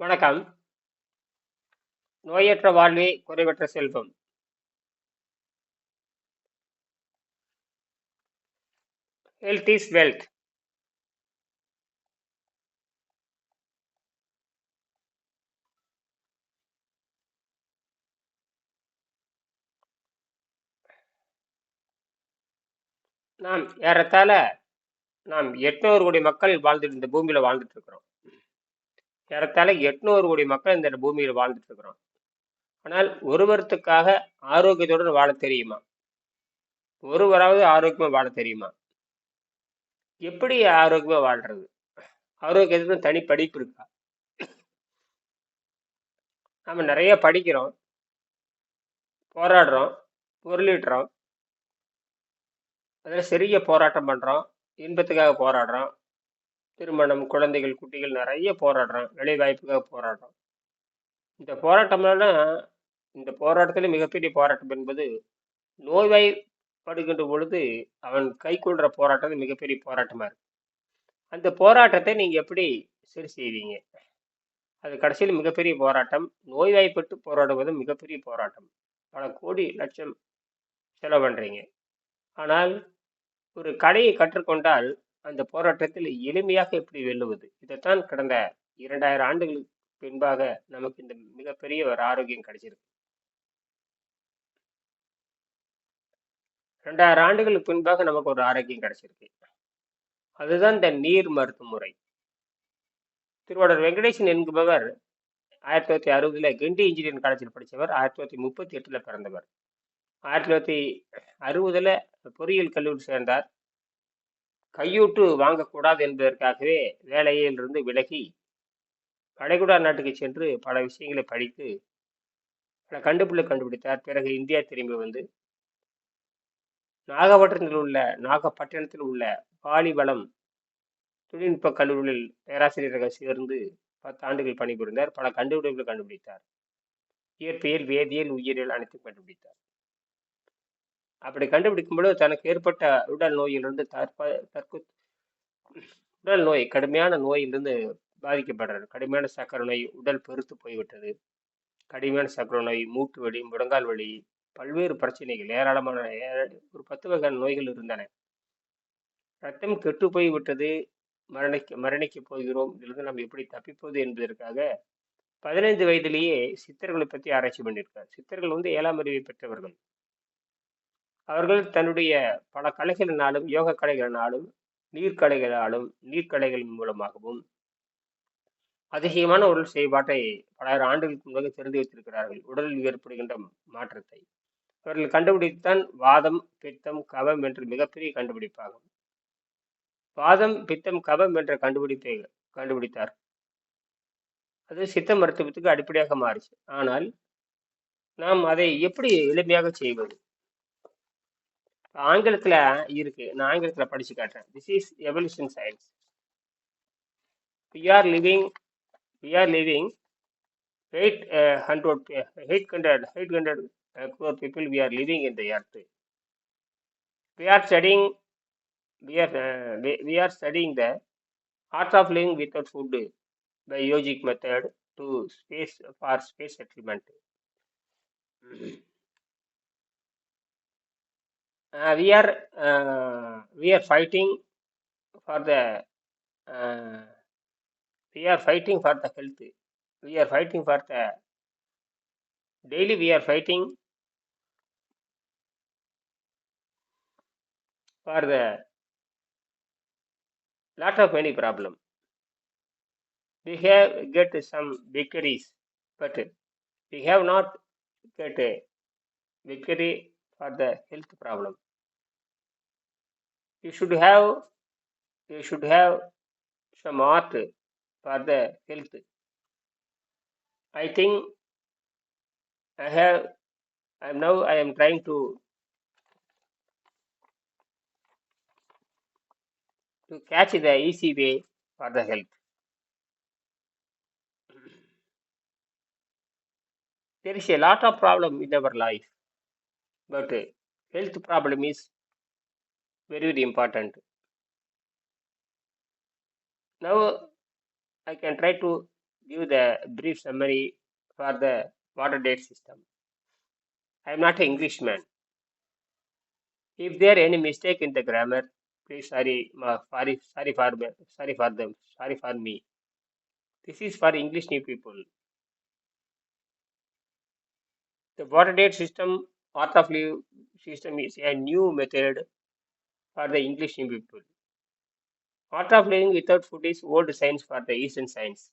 வணக்கம். நோயற்ற வாழ்வே குறைவற்ற செல்வம். Health is wealth. நாம் ஏறத்தாழ நாம் 800 கோடி மக்கள் வாழ்ந்துட்டு இந்த பூமியில வாழ்ந்துட்டு இருக்கிறோம். ஏறத்தாழ 800 கோடி மக்கள் இந்த பூமியில் வாழ்ந்துட்டு இருக்கிறோம். ஆனால் ஒருவரத்துக்காக ஆரோக்கியத்துடன் வாழத் தெரியுமா? ஒருவராவது ஆரோக்கியமா வாழத் தெரியுமா? எப்படி ஆரோக்கியமா வாழ்றது? ஆரோக்கியத்துக்கு தனி படிப்பு இருக்கா? நம்ம நிறைய படிக்கிறோம். போராடுறோம். பொருளிடுறோம் அதில் சிறிய போராட்டம் பண்ணுறோம் இன்பத்துக்காக போராடுறோம். திருமணம், குழந்தைகள், குட்டிகள் நிறைய போராடுறோம். வேலைவாய்ப்புக்காக போராடுறான் இந்த போராட்டம்லாம் இந்த போராட்டத்திலே மிகப்பெரிய போராட்டம் என்பது நோய்வாய்ப்படுகின்ற பொழுது அவன் கைக்கொள்ற போராட்டம் மிகப்பெரிய போராட்டமாக இருக்கு. அந்த போராட்டத்தை நீங்கள் எப்படி சரி செய்வீங்க? அது கடைசியில் மிகப்பெரிய போராட்டம். நோய்வாய்ப்பட்டு போராடுவது மிகப்பெரிய போராட்டம். பல கோடி, லட்சம் செலவு பண்ணுறீங்க ஆனால் ஒரு கலையை கற்றுக்கொண்டால் அந்த போராட்டத்தில் எளிமையாக எப்படி வெல்லுவது? இதைத்தான் கடந்த 2000 ஆண்டுகளுக்கு பின்பாக நமக்கு இந்த மிகப்பெரிய ஒரு ஆரோக்கியம் கிடைச்சிருக்கு. 2000 ஆண்டுகளுக்கு பின்பாக நமக்கு ஒரு ஆரோக்கியம் கிடைச்சிருக்கு. அதுதான் இந்த நீர் மருத்துவ முறை. திருவாளர் வெங்கடேசன் என்பவர் 1960ல கிண்டி இன்ஜினியரிங் காலேஜில் படித்தவர் ஆயிரத்தி தொள்ளாயிரத்தி 1938ல பிறந்தவர். 1960ல பொறியியல் கல்லூரி சேர்ந்தார். கையூட்டு வாங்கக்கூடாது என்பதற்காகவே வேலையிலிருந்து விலகி வளைகுடா நாட்டுக்கு சென்று பல விஷயங்களை படித்து பல கண்டுபிடி கண்டுபிடித்தார். பிறகு இந்தியா திரும்பி வந்து நாகப்பட்டினத்தில் உள்ள நாகப்பட்டினத்தில் உள்ள பாலிவளம் தொழில்நுட்ப கல்லூரியில் பேராசிரியராக சேர்ந்து 10 ஆண்டுகள் பணிபுரிந்தார். பல கண்டுபிடிப்புகளை கண்டுபிடித்தார். இயற்பியல், வேதியியல், உயிரியல் அனைத்தும் கண்டுபிடித்தார். அப்படி கண்டுபிடிக்கும்போது தனக்கு ஏற்பட்ட உடல் நோயிலிருந்து தற்ப தற்கு உடல் நோய் கடுமையான நோயிலிருந்து பாதிக்கப்படுறார். கடுமையான சர்க்கரை நோய், உடல் பெருத்து போய்விட்டது. கடுமையான சர்க்கரை நோய், மூட்டு வலி, முடங்கால் வலி, பல்வேறு பிரச்சனைகள் ஏராளமான ஒரு 10 வகையான நோய்கள் இருந்தன. ரத்தம் கெட்டு போய் விட்டது. மரணிக்க மரணிக்கப் போகிறோம். இதிலிருந்து நம்ம எப்படி தப்பிப்போது என்பதற்காக 15 வயதிலேயே சித்தர்களை பற்றி ஆராய்ச்சி பண்ணியிருக்கார். சித்தர்கள் வந்து ஏழாம் அறிவை பெற்றவர்கள். அவர்கள் தன்னுடைய பல கலைகளினாலும், யோக கலைகளினாலும், நீர்க்கலைகளாலும், நீர்க்கலைகளின் மூலமாகவும் அதிசயமான உடல் செயல்பாட்டை பலாயிரம் ஆண்டுகளுக்கு முன்பாக தெரிந்து வைத்திருக்கிறார்கள். உடலில் ஏற்படுகின்ற மாற்றத்தை. அவர்கள் கண்டுபிடித்தான் வாதம், பித்தம், கபம் என்ற மிகப்பெரிய கண்டுபிடிப்பாகும். வாதம், பித்தம், கபம் என்ற கண்டுபிடிப்பை கண்டுபிடித்தார். அது சித்த மருத்துவத்துக்கு அடிப்படையாக மாறிச்சு. ஆனால் நாம் அதை எப்படி எளிமையாக செய்வது? ஆங்கிலத்துல இருக்கு. நான் ஆங்கிலத்துல படிச்சு காட்டுறேன். This is evolution science. We are living we are living 8 uh, 100 800 800 uh, crore people we are living in the earth. We are studying we are uh, we, we are studying the art of living without food by yogic method to space for space settlement. Uh, we are uh, we are fighting for the uh, we are fighting for the health. We are fighting for the daily we are fighting for the lot of many problem. We have get some victories, but we have not get a victory for the health problem. You should have you should have some art for the health. I think I have I am now I am trying to to catch the easy way for the health. There is a lot of problem in our life, but uh, health problem is very very important. Now I can try to give the brief summary for the water date system. I am not an Englishman. If there are any mistake in the grammar, please sorry, sorry, sorry for sorry for them, sorry for me. This is for English new people. The water date system, art of live system is a new method for the English people. Art of living without food is old science for the Eastern science.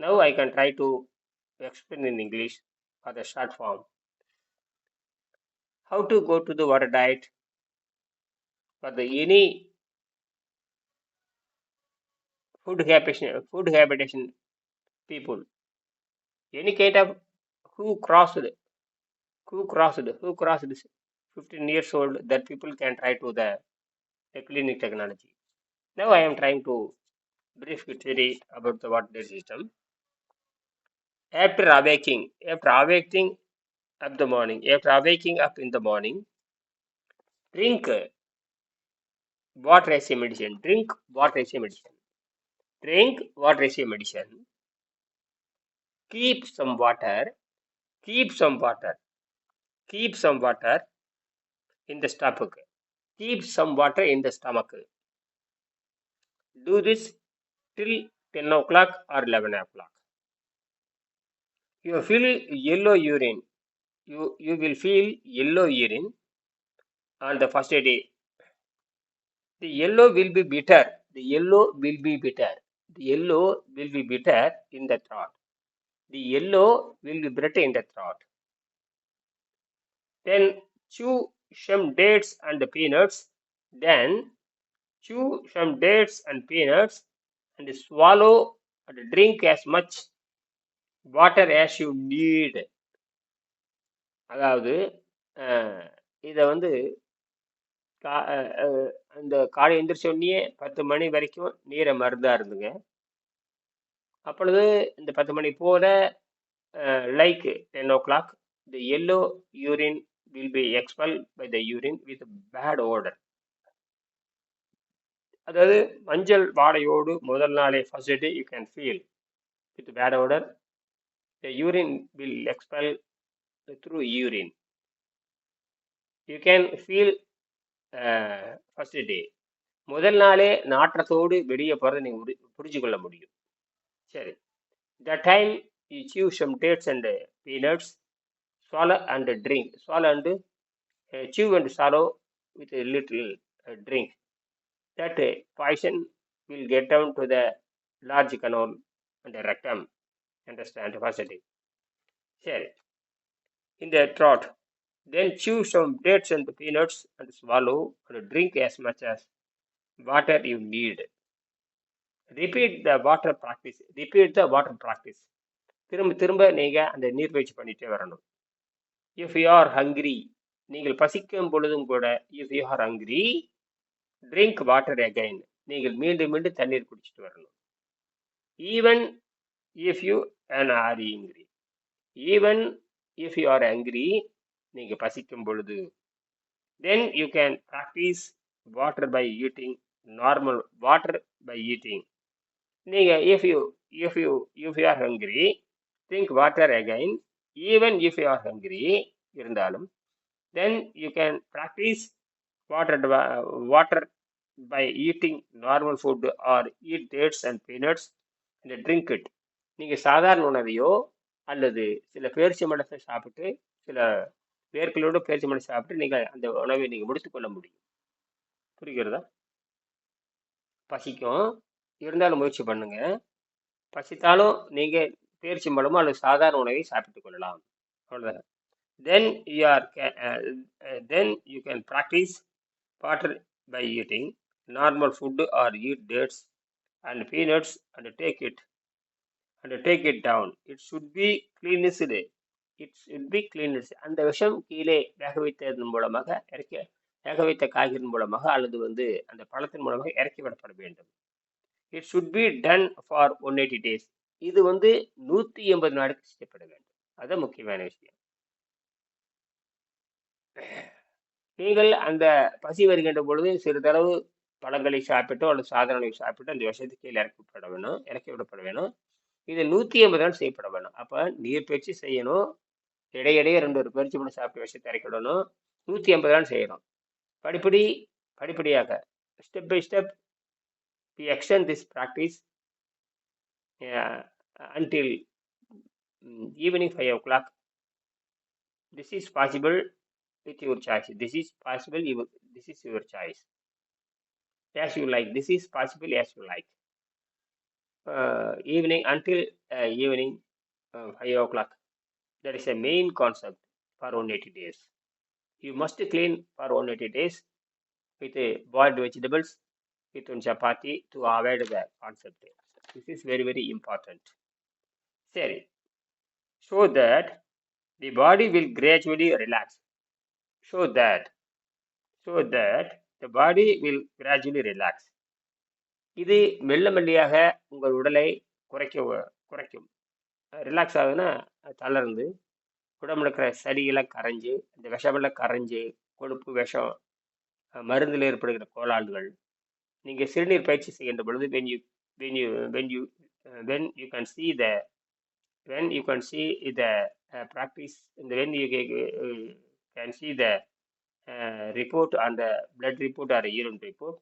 Now I can try to explain in English for the short form. How to go to the water diet for the any food habitation, food habitation people, any kind of who crossed, who crossed, who crossed 15 years old, that people can try to the, the clinic technology. Now I am trying to brief theory about the water diet system. After awaking, after awaking up the morning, after awaking up in the morning, drink water medicine. Drink water as a medicine. Drink water as a medicine. Keep some water. Keep some water. Keep some water in the stomach. Keep some water in the stomach. Do this till 10 o'clock or 11 o'clock. You feel yellow urine. You, you will feel yellow urine on the first day. The yellow will be bitter. The yellow will be bitter. The yellow will be bitter in the throat. The yellow will be bitter in the throat. Then chew some dates and the peanuts. Then chew some dates and peanuts and swallow and drink as much water as you need. அதாவது இதை வந்து கா அஹ் அஹ் அந்த காலை எந்திரிச்ச உடனே பத்து மணி வரைக்கும் நீரை மருந்தா இருந்துங்க அப்பொழுது இந்த பத்து மணி போல like ten o'clock the yellow urine will be expelled by the urine with bad odor. அதாவது மஞ்சள் வாடையோடு முதல் நாளே first day you can feel with bad odour the urine will expel through urine you can feel first day முதல் நாளே நாற்றத்தோடு வெளியே போகிறத நீங்கள் புரிஞ்சு கொள்ள முடியும். சரி. The time you chew some dates and peanuts swallow and drink swallow and uh, chew and swallow with a little uh, drink that uh, poison will get down to the large canal and the rectum understand first sure in the throat then chew some dates and peanuts and swallow and drink as much as water you need repeat the water practice repeat the water practice திரும்ப திரும்ப நீங்கள் அந்த நீர்பயிற்சி பண்ணிட்டே வரணும் if you are hungry நீங்கள் பசிக்கும் பொழுதும் கூட if you are hungry drink water again நீங்கள் மீண்டும் மீண்டும் தண்ணீர் குடிச்சிட்டு வரணும். Even if you and are hungry even if you are hungry நீங்கள் பசிக்கும் பொழுது then you can practise water by eating normal water by eating நீங்கள் if you if you if you are hungry drink water again even if you are hungry இருந்தாலும் then you can practise water water by eating normal food or eat dates and peanuts and drink it நீங்கள் சாதாரண உணவையோ அல்லது சில பேர்ச்சி மடத்தை சாப்பிட்டு சில வேர்களோடு பேரிச்சை மடத்தை சாப்பிட்டு நீங்கள் அந்த உணவை நீங்கள் முடித்துக்கொள்ள முடியும். புரிகிறதா? பசிக்கும். இருந்தாலும் முயற்சி பண்ணுங்கள் பசித்தாலும் நீங்கள் பேரிச்சி மடமோ அல்லது சாதாரண உணவை சாப்பிட்டுக் கொள்ளலாம். அவ்வளோதான் then you are then you can practise water by eating normal food or eat dates and peanuts and take it and take it down it should be cleansed it should be cleanse அந்த விஷம் கீழே வேக வைத்ததன் மூலமாக இறக்கி வேக வைத்த காய்கறின் மூலமாக அல்லது வந்து அந்த பழத்தின் மூலமாக இறக்கி விடப்பட வேண்டும். It should be done for one eighty days இது வந்து நூற்றி எண்பது நாடுக்கு செய்யப்பட வேண்டும். அது முக்கியமான விஷயம். நீங்கள் அந்த பசி வருகின்ற பொழுது சிறிதளவு பழங்களை சாப்பிட்டோ அல்லது சாதாரண சாப்பிட்டு அந்த விஷயத்து கீழே இறக்கப்பட வேணும். இறக்கி விடப்பட வேணும். இது நூற்றி ஐம்பது நாள் செய்யப்பட வேணும். அப்போ நீர் பயிற்சி செய்யணும். இடையிடையே ரெண்டு ஒரு பயிற்சி பண்ணி சாப்பிட்டு விஷயத்தை இறக்கிடணும் நூற்றி ஐம்பது நாள் செய்யணும். படிப்படி படிப்படியாக step by step we extend this practice uh, until mm, evening 5 o'clock. This is possible with your choice. This is possible you, this is your choice. As you like this is possible as you like. Uh, evening until uh, evening uh, 5 o'clock. That is a main concept for 180 days. You must clean for 180 days with boiled vegetables with one chapati to avoid the concept. This is very very important. சரி. So that the body will gradually relax. So that so that the body will gradually relax. இது மெல்ல மெல்லியாக உங்கள் உடலை குறைக்க குறைக்கும். Relax ஆகுதுன்னா தளர்ந்து உடம்புல இருக்கிற சளியெல்லாம் கரைஞ்சு இந்த விஷமெல்லாம் கரைஞ்சு கொழுப்பு விஷம் மருந்தில் ஏற்படுகிற கோளாறுகள் நீங்கள் சிறுநீர் பயிற்சி செய்கின்ற பொழுது when you when you when you uh, when you can see the when you can see the uh, practice when you uh, can see the uh, report on the blood report or urine report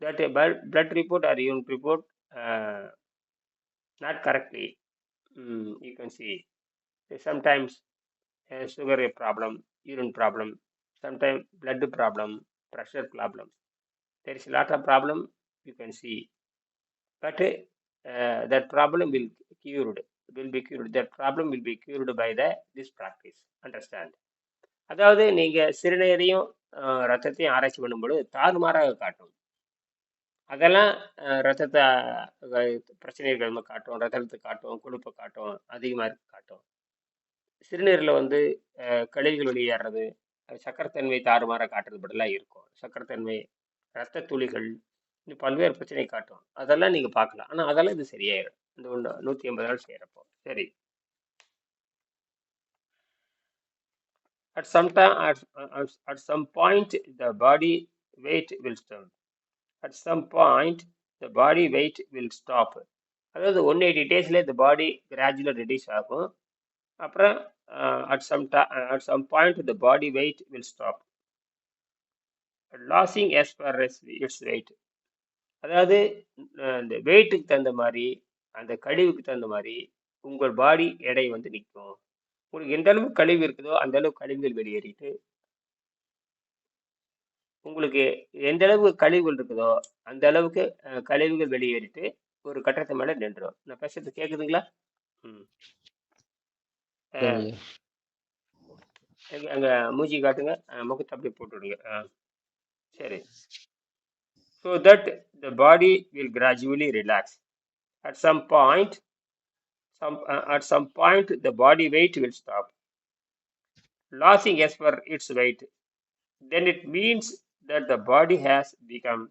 that a blood report or urine report uh, not correctly mm, you can see. Sometimes uh, sugar problem urine problem sometimes blood problem pressure problem. There is a lot of problem you can see but uh, that problem will cured will be cured. That problem will be cured by the this practice. Understand? அதாவது நீங்க சிறுநீரையும் ரத்தத்தையும் ஆராய்ச்சி பண்ணும்பொழுது தாறுமாறாக காட்டும். அதெல்லாம் ரத்தத்தை பிரச்சனைகள் காட்டும். ரத்தத்தை காட்டும். கொழுப்பை காட்டும். அதிகமாக இருக்கு காட்டும். சிறுநீரில் வந்து கழிவுகள் வெளியேறது சக்கரத்தன்மை தாறுமாற காட்டுறது பதிலாக இருக்கும். சக்கரத்தன்மை ரத்த துளிகள் பல்வேறு பிரச்சனை காட்டும். அதெல்லாம் நீங்கள் பார்க்கலாம். ஆனால் அதெல்லாம் இது சரியாயிடும் இந்த ஒன்று நூற்றி ஐம்பது நாள் செய்கிறப்போ சரி. At some time at, at, at some point the body weight will stop. At some point the body weight will stop. அதாவது ஒன் எயிட்டி டேஸில் இந்த பாடி கிராஜுவலாக ரெடியூஸ் ஆகும். அப்புறம் at some at some point the body weight will stop losing as per its weight அதாவது இந்த வெயிட்டுக்கு தகுந்த மாதிரி அந்த கழிவுக்கு தகுந்த மாதிரி உங்கள் பாடி எடை வந்து நிற்கும் உங்களுக்கு எந்த அளவுக்கு கழிவு இருக்குதோ அந்த அளவுக்கு கழிவுகள் வெளியேறிட்டு உங்களுக்கு எந்த அளவுக்கு கழிவுகள் இருக்குதோ அந்த அளவுக்கு கழிவுகள் வெளியேறிட்டு ஒரு கட்டத்தை மேல நின்றுடும் நான் பேசுறது கேக்குதுங்களா? ம். அங்க மூஞ்சி காட்டுங்க. முகத்தை அப்படியே போட்டு விடுங்க சரி. So that the body will gradually relax at some point some uh, at some point the body weight will stop. Losing as per its weight then it means that the body has become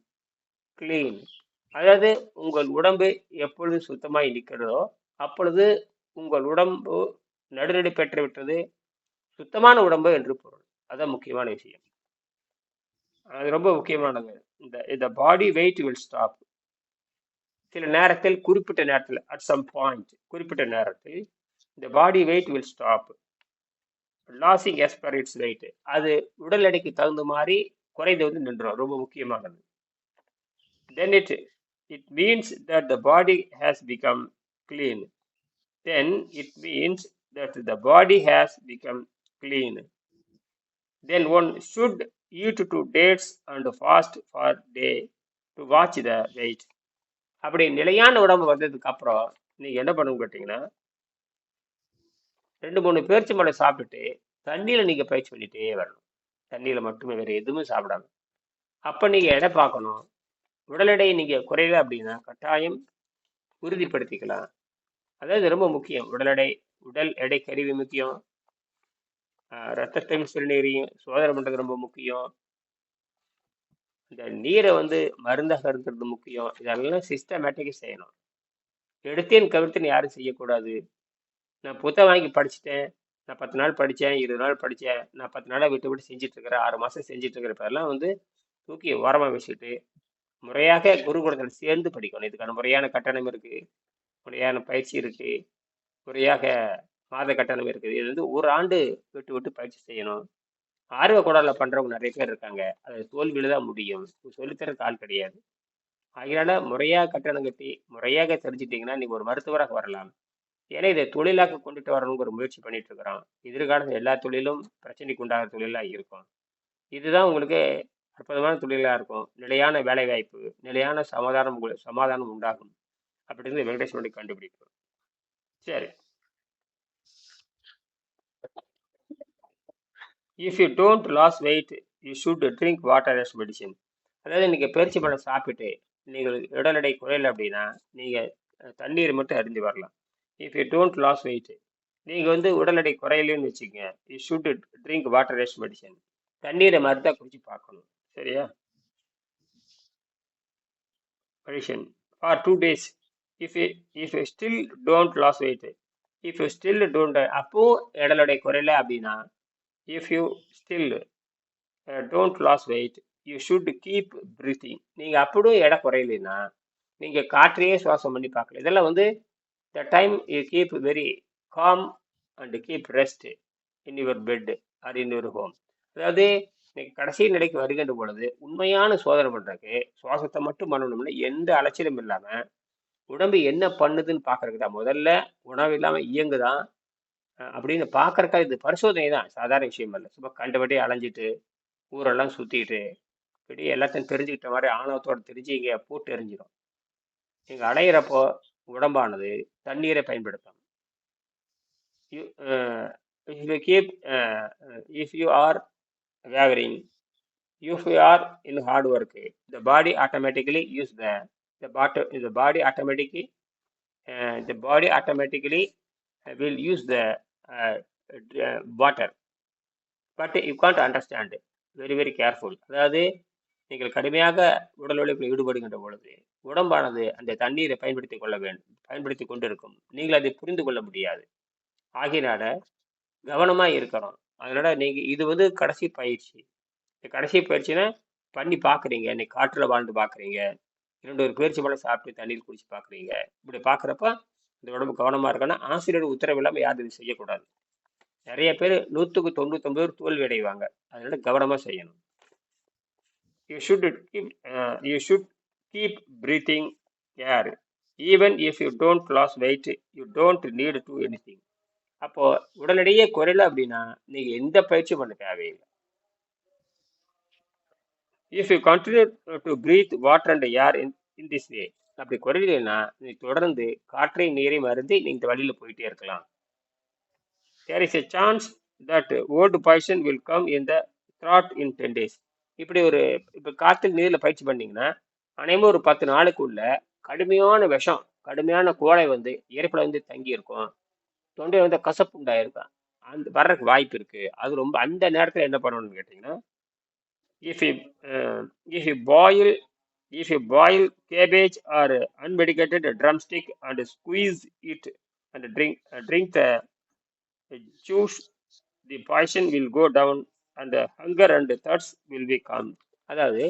clean. அதாவது உங்கள் உடம்பு எப்பொழுது சுத்தமாய் நிற்கிறதோ அப்பொழுது உங்கள் உடம்பு நடுநடை பெற்று விட்டது சுத்தமான உடம்பு என்று பொருள். அதான் முக்கியமான விஷயம். அது ரொம்ப முக்கியமானது. இந்த இந்த பாடி வெயிட் வில் ஸ்டாப் சில நேரத்தில் குறிப்பிட்ட நேரத்தில் அட் சம் பாயிண்ட் குறிப்பிட்ட நேரத்தில் இந்த body weight will stop losing as per its weight. அது உடல் எடைக்கு தகுந்த மாதிரி குறைந்து வந்து நின்றுடும் ரொம்ப முக்கியமானது. Then it it means that the body has become clean. Then it means that the body has become clean. Then one should eat two dates and fast for day to watch the weight. அப்படி நிலையான உடம்பு வந்ததுக்கு அப்புறம் நீங்கள் என்ன பண்ணணும் கேட்டிங்கன்னா ரெண்டு மூணு பேர்ச்சி மலை சாப்பிட்டுட்டு தண்ணியில் நீங்கள் பயிற்சி பண்ணிகிட்டே வரணும். தண்ணியில் மட்டுமே வேறு எதுவுமே சாப்பிடாம. அப்போ நீங்கள் எடை பார்க்கணும்? உடல் எடையை நீங்கள் குறையல அப்படின்னா கட்டாயம் உறுதிப்படுத்திக்கலாம். அதாவது ரொம்ப முக்கியம். உடல் எடை உடல் எடை கருவி முக்கியம். ரத்தத்தையும் சிறுநீரையும் சோதனை பண்றது ரொம்ப முக்கியம். இந்த நீரை வந்து மருந்தாக இருக்கிறது முக்கியம். இதெல்லாம் சிஸ்டமேட்டிக்காக செய்யணும். எடுத்தேன் கவிர்த்துன்னு யாரும் செய்யக்கூடாது. நான் புத்தகம் வாங்கி படிச்சுட்டேன். நான் பத்து நாள் படித்தேன் இருபது நாள் படித்தேன். நான் பத்து நாளாக விட்டு விட்டு செஞ்சிட்ருக்கிறேன் ஆறு மாதம் செஞ்சிட்ருக்கிறேன். இப்போ பேரெல்லாம் வந்து தூக்கி ஓரமாக வச்சுட்டு முறையாக குருகுலத்தில் சேர்ந்து படிக்கணும். இதுக்கான முறையான கட்டணம் இருக்குது முறையான பயிற்சி இருக்குது முறையாக மாத கட்டணம் இருக்குது. இது வந்து ஒரு ஆண்டு விட்டு விட்டு பயிற்சி செய்யணும். ஆர்வ கோளாறுல பண்றவங்க நிறைய பேர் இருக்காங்க. அது தோல்வியில தான் முடியும். சொல்லித்தரக்கு ஆள் கிடையாது. அதனால முறையாக கட்டணம் கட்டி முறையாக தெரிஞ்சுட்டீங்கன்னா நீங்கள் ஒரு மருத்துவராக வரலாம். ஏன்னா இதை தொழிலாக கொண்டுட்டு வரணுங்கிற ஒரு முயற்சி பண்ணிட்டு இருக்கிறோம். எதிர்காலத்தில் எல்லா தொழிலும் பிரச்சனைக்கு உண்டாக தொழிலாக இருக்கும். இதுதான் உங்களுக்கு அற்புதமான தொழிலாக இருக்கும். நிலையான வேலை வாய்ப்பு நிலையான சமாதானம் சமாதானம் உண்டாகும். அப்படின்னு வெங்கடேஷ் மணி கண்டுபிடிக்கும் சரி. If you don't lose weight you should drink water as medicine அதாவது நீங்கள் பேரிச்சி பழம் சாப்பிட்டு நீங்கள் உடல் எடை குறையல அப்படின்னா நீங்கள் தண்ணீர் மட்டும் அருந்தி வரலாம். If you don't lose weight நீங்கள் வந்து உடல் எடை குறையலன்னு வச்சுக்கோங்க. You should drink water as மெடிசன் தண்ணீரை மருந்தாக குடிச்சு பார்க்கணும். சரியா? Medicine for two days if if you still don't lose weight if still don't அப்போ உடல் எடை குறையல அப்படின்னா if you still don't lose weight you should keep breathing நீங்கள் அப்படியும் எடை குறையலைன்னா நீங்கள் காற்றையே சுவாசம் பண்ணி பார்க்கல. இதெல்லாம் வந்து the time you keep very calm and keep rest in your bed or in your home அதாவது நீங்கள் கடைசி நிலைக்கு வருகின்ற பொழுது உண்மையான சோதனை பண்ணுறதுக்கு சுவாசத்தை மட்டும் பண்ணணும்னா எந்த அலைச்சலும் இல்லாமல் உடம்பு என்ன பண்ணுதுன்னு பார்க்கறதுக்கு தான் முதல்ல உணவு இல்லாமல் இயங்குதான் அப்படின்னு பார்க்கறக்கா இது பரிசோதனை தான். சாதாரண விஷயம் இல்லை சும்மா கண்டபடி அலைஞ்சிட்டு ஊரெல்லாம் சுற்றிட்டு இப்படி எல்லாத்தையும் தெரிஞ்சுக்கிட்ட மாதிரி ஆணவத்தோட தெரிஞ்சு இங்கே போட்டு எரிஞ்சிடும் நீங்கள் அடையிறப்போ உடம்பானது தண்ணீரை பயன்படுத்தும் you if you keep if you are wavering if you are in hard work இந்த பாடி ஆட்டோமேட்டிக்கலி யூஸ் த இந்த பாட்டு இந்த பாடி ஆட்டோமேட்டிக்லி இந்த body automatically will use will use the water but you can't understand very very careful அதாவது நீங்கள் கடுமையாக உடல் உழைப்பில் ஈடுபடுகின்ற பொழுது உடம்பானது அந்த தண்ணீரை பயன்படுத்தி கொள்ள வேண்டும் பயன்படுத்தி கொண்டிருக்கும். நீங்கள் அதை புரிந்து கொள்ள முடியாது. ஆகினால கவனமாக இருக்கணும். அதனால நீங்கள் இது வந்து கடைசி பயிற்சி. இந்த கடைசி பயிற்சினா பண்ணி பார்க்குறீங்க இன்னைக்கு காற்றில் வாழ்ந்து பார்க்குறீங்க இரண்டு ஒரு பயிற்சி பழம் சாப்பிட்டு தண்ணீர் குடிச்சு பார்க்குறீங்க இப்படி பார்க்குறப்ப இந்த உடம்பு கவனமாக இருக்கணும் ஆசிரியர் உத்தரவு இல்லாமல் யாரும் இது செய்யக்கூடாது. நிறைய பேர் நூற்றுக்கு தொண்ணூத்தொம்பது பேர் தோல்வி அடைவாங்க அதனால கவனமாக செய்யணும். You should keep you should keep breathing air even if you don't lose weight you don't need to anything அப்போது உடனடியே குறையல அப்படின்னா நீங்கள் எந்த பயிற்சியும் பண்ண தேவையில்லை. If you continue to breathe water and air in in this way அப்படி குறையலைன்னா நீ தொடர்ந்து காற்றை நீரை மருந்து நீ இந்த வழியில் போயிட்டே இருக்கலாம். There is a chance that old poison will come in the throat in ten days இப்படி ஒரு இப்போ காற்றில் நீரில் பயிற்சி பண்ணிங்கன்னா அனைவரும் ஒரு பத்து நாளுக்குள்ள கடுமையான விஷம் கடுமையான கோடை வந்து இறப்பில் வந்து தங்கி இருக்கும் தொண்டை வந்து கசப்பு உண்டாயிருக்கும். அந்த வர்றதுக்கு வாய்ப்பு இருக்குது அது ரொம்ப அந்த நேரத்தில் என்ன பண்ணணும்னு கேட்டிங்கன்னா if if uh, if if you boil cabbage or unmedicated drumstick and squeeze it and drink uh, drink the juice the poison will go down and the hunger and the thirst will be calm அதாவது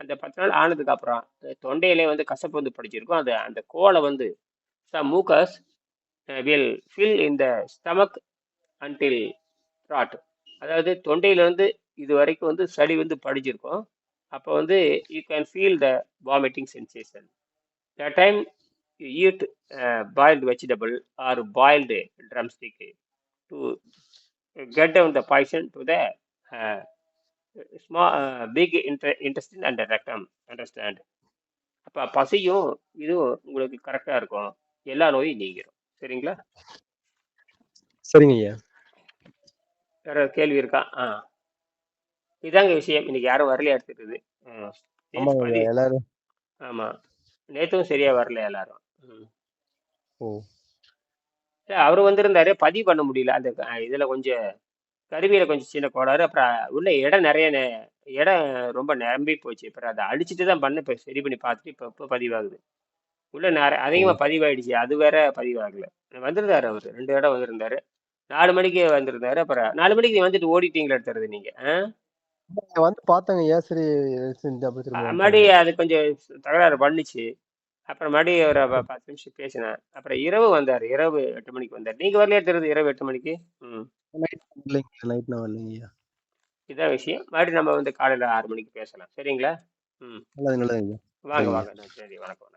அந்த பத்து நாள் ஆனதுக்கு அப்புறம் அந்த தொண்டையிலே வந்து கசப்பு வந்து படிச்சிருக்கும் அந்த அந்த கோலை வந்து mucus will fill in the stomach until throat அதாவது தொண்டையிலேருந்து இது வரைக்கும் வந்து சளி வந்து படிச்சிருக்கும் அப்போ வந்து you can feel the vomiting sensation the time you eat boiled vegetable or boiled drumstick to get down the poison to the small big intra intestine and rectum understand அப்போ பசியும் இதுவும் உங்களுக்கு கரெக்டாக இருக்கும். எல்லா நோயும் நீங்கிரும். சரிங்களா? சரிங்க ஐயா. வேற கேள்வி இருக்கா? ஆ. இதாங்க விஷயம். இன்னைக்கு யாரும் வரலையா ஆமாங்க ஐயா எல்லாரும். ஆமா. நேத்தும் சரியா வரல எல்லாரும். அவரு வந்திருந்தாரு. பதிவு பண்ண முடியல. அந்த இதுல கொஞ்சம் கருவியில கொஞ்சம் சின்ன கோளாறு. அப்புறம் உள்ள இடம் நிறைய இடம் ரொம்ப நிரம்பி போச்சு. அப்புறம் அதை அடிச்சுட்டு தான் பண்ண இப்போ சரி பண்ணி பார்த்துட்டு இப்போ இப்போ பதிவாகுது. உள்ள நிறைய அதிகமா பதிவாயிடுச்சு. அது வேற பதிவாகல. வந்திருந்தாரு அவரு. ரெண்டு இடம் வந்திருந்தாரு. நாலு மணிக்கு வந்திருந்தாரு. அப்புறம் நாலு மணிக்கு வந்துட்டு ஓடிட்டீங்களா எடுத்துறது நீங்க ஆ? வந்து பார்த்தாங்க ஐயா சரி சரி, அப்படி திரும்ப மறுபடி அது கொஞ்சம் தகராறு பண்ணுச்சு. அப்புறம் மறுபடியும் ஒரு ப- பத்து நிமிஷம் பேசினேன். அப்புறம் இரவு வந்தார். இரவு எட்டு மணிக்கு வந்தார். நீங்க வரலையா தெரியுது இரவு எட்டு மணிக்கு? ம். நைட் வரலைங்க நைட் நான் வரலைங்கய்யா இதான் விஷயம். மறுபடியும் நம்ம வந்து காலையில ஆறு மணிக்கு பேசலாம். சரிங்களா? ம். நல்லது நல்லதுங்கய்யா வாங்க சரிங்க வாங்க சரி வணக்கம்.